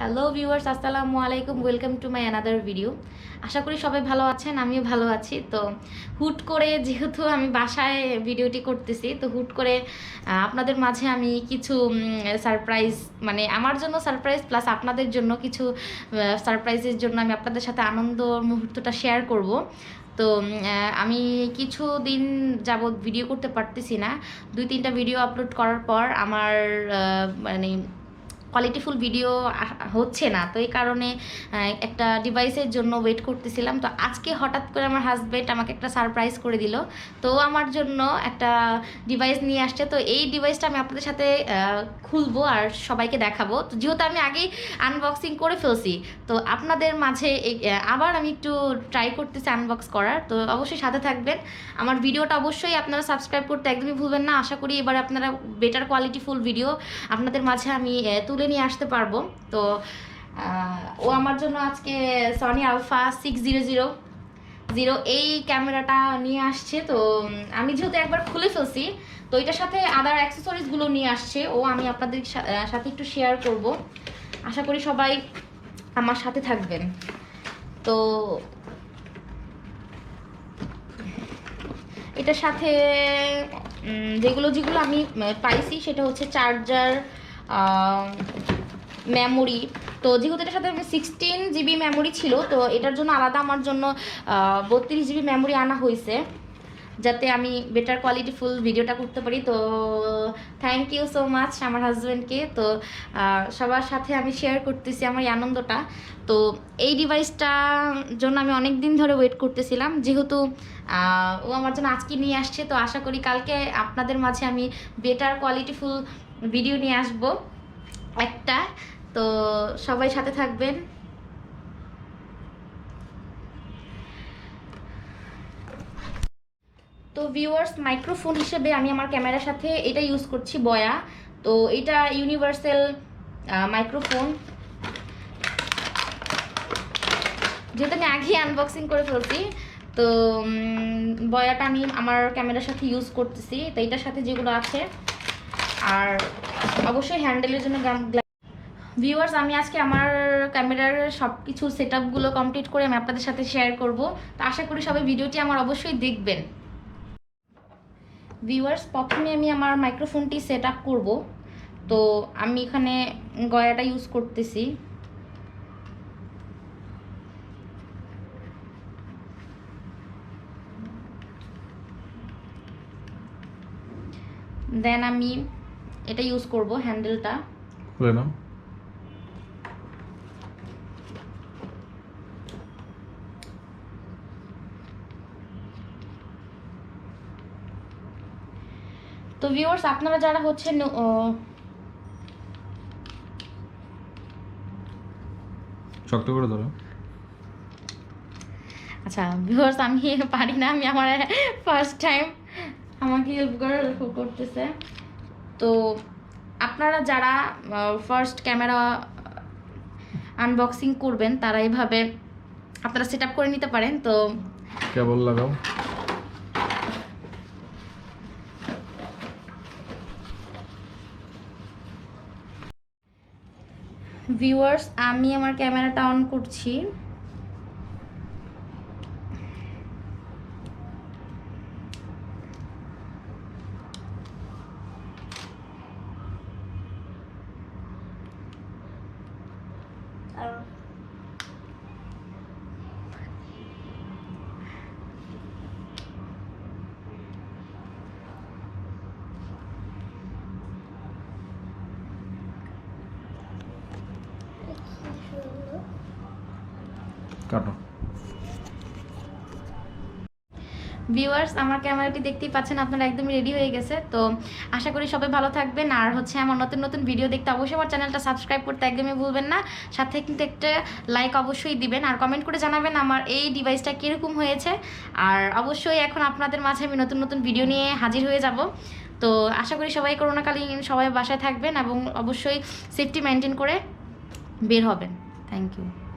Hello viewers আসসালামু আলাইকুম welcome to my another video আশা করি সবাই ভালো আছেন, আমিও ভালো আছি। তো হুট করে যেহেতু আমি বাসায় ভিডিওটি করতেছি, তো হুট করে আপনাদের মাঝে আমি কিছু সারপ্রাইজ মানে আমার জন্য সারপ্রাইজ প্লাস আপনাদের জন্য কিছু সারপ্রাইজের জন্য আমি আপনাদের সাথে আনন্দ মুহূর্তটা শেয়ার করব। তো আমি কিছু দিন যাবৎ ভিডিও করতে পারতেছি না। দুই তিনটা ভিডিও আপলোড করার পর আমার মানে কোয়ালিটিফুল ভিডিও হচ্ছে না। তো এই কারণে একটা ডিভাইসের জন্য ওয়েট করতেছিলাম। তো আজকে হঠাৎ করে আমার হাজব্যান্ড আমাকে একটা সারপ্রাইজ করে দিল। তো আমার জন্য একটা ডিভাইস নিয়ে আসছে। তো এই ডিভাইসটা আমি আপনাদের সাথে খুলবো আর সবাইকে দেখাবো। তো যেহেতু আমি আগেই আনবক্সিং করে ফেলছি তো আপনাদের মাঝে আবার আমি একটু ট্রাই করতেছি আনবক্স করার। তো অবশ্যই সাথে থাকবেন। আমার ভিডিওটা অবশ্যই আপনারা সাবস্ক্রাইব করতে একদমই ভুলবেন না। আশা করি এবার আপনারা বেটার কোয়ালিটিফুল ভিডিও আপনাদের মাঝে আমি আহ, তুলে নিয়ে আসতে পারব। তো ও আমার জন্য আজকে Sony Alpha six zero zero zero এই ক্যামেরাটা নিয়ে আসছে। তো আমি যেহেতু একবার খুলে ফেলছি, তো এটার সাথে আদার অ্যাক্সেসরিজগুলো নিয়ে আসছে। ও আমি আপনাদের সাথে একটু শেয়ার করব। আশা করি সবাই আমার সাথে থাকবেন। তো, এটার সাথে যেগুলো যেগুলো আমি পাইছি সেটা হচ্ছে চার্জার মেমোরি তো যেহেতু এটার সাথে সিক্সটিন জিবি মেমোরি ছিল, তো এটার জন্য আলাদা আমার জন্য বত্রিশ জিবি মেমোরি আনা হয়েছে, যাতে আমি বেটার কোয়ালিটি ফুল ভিডিওটা করতে পারি। তো থ্যাংক ইউ সো মাচ আমার হাজব্যান্ডকে তো সবার সাথে আমি শেয়ার করতেছি আমার এই আনন্দটা। তো এই ডিভাইসটার জন্য আমি অনেক দিন ধরে ওয়েট করতেছিলাম। যেহেতু ও আমার জন্য আজকে নিয়ে আসছে, তো আশা করি কালকে আপনাদের মাঝে আমি বেটার কোয়ালিটিফুল ভিডিও নিয়ে আসব। একটা। তো সবাই সাথে থাকবেন। তো ভিউয়ার্স মাইক্রোফোন হিসেবে আমি আমার ক্যামেরার সাথে এটা ইউজ করছি, বয়া। তো এটা ইউনিভার্সাল মাইক্রোফোন যেহেতু আমি আগেই আনবক্সিং করে ফেলছি, তো বয়াটা আমি আমার ক্যামেরার সাথে ইউজ করতেছি। তো এটার সাথে যেগুলো আছে আর অবশ্যই হ্যান্ডেলের জন্য ভিউয়ার্স আমি আজকে আমার ক্যামেরার সব কিছু সেট আপগুলো কমপ্লিট করে আমি আপনাদের সাথে শেয়ার করব। তো আশা করি সবাই ভিডিওটি আমার অবশ্যই দেখবেন। ভিউয়ার্স প্রথমে আমি আমার মাইক্রোফোনটি সেট আপ করব। তো আমি এখানে গয়াটা ইউজ করতেছি। দেন আমি এটা ইউজ করব হ্যান্ডেলটা খুলে নাও। তো ভিউয়ার্স আপনারা যারা হচ্ছে শক্ত করে ধরো। আচ্ছা ভিউয়ার্স আমি পারি না আমি আমার ফার্স্ট টাইম আমাকে হেল্প করার করতেছে। তো আপনারা যারা ফার্স্ট ক্যামেরা আনবক্সিং করবেন তারা এইভাবে আপনারা সেট আপ করে নিতে পারেন তো কেবল লাগাও। ভিউয়ার্স আমি আমার ক্যামেরাটা অন করছি। Oh. കേട്ടോ. ভিউয়ার্স আমার ক্যামেরাটি দেখতেই পাচ্ছেন, আপনারা একদমই রেডি হয়ে গেছে। তো আশা করি সবাই ভালো থাকবেন। আর হচ্ছে আমার নতুন নতুন ভিডিও দেখতে অবশ্যই আমার চ্যানেলটা সাবস্ক্রাইব করতে একদমই ভুলবেন না। সাথে কিন্তু একটা লাইক অবশ্যই দিবেন। আর কমেন্ট করে জানাবেন আমার এই ডিভাইসটা কীরকম হয়েছে। আর অবশ্যই এখন আপনাদের মাঝে আমি নতুন নতুন ভিডিও নিয়ে হাজির হয়ে যাব। তো আশা করি সবাই করোনাকালীন সবাই বাসায় থাকবেন এবং অবশ্যই সেফটি মেনটেন করে বের হবেন। Thank you